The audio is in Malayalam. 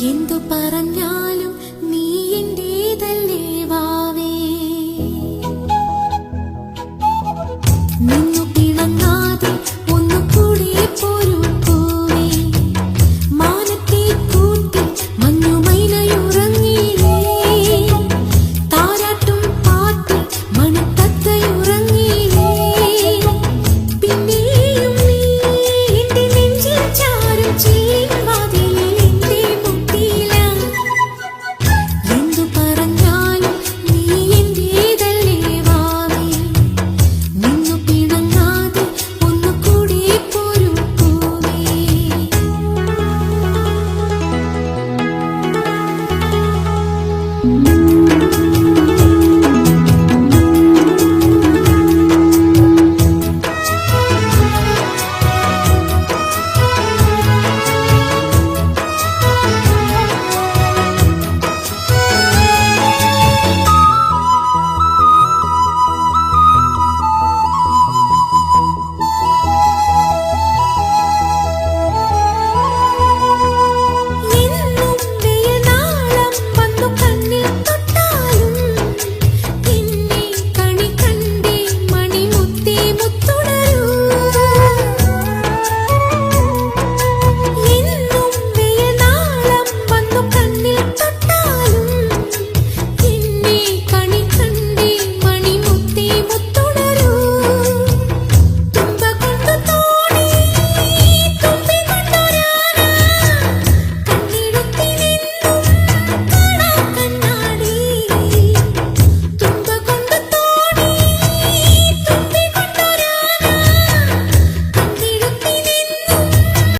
എന്തു പറഞ്ഞാലും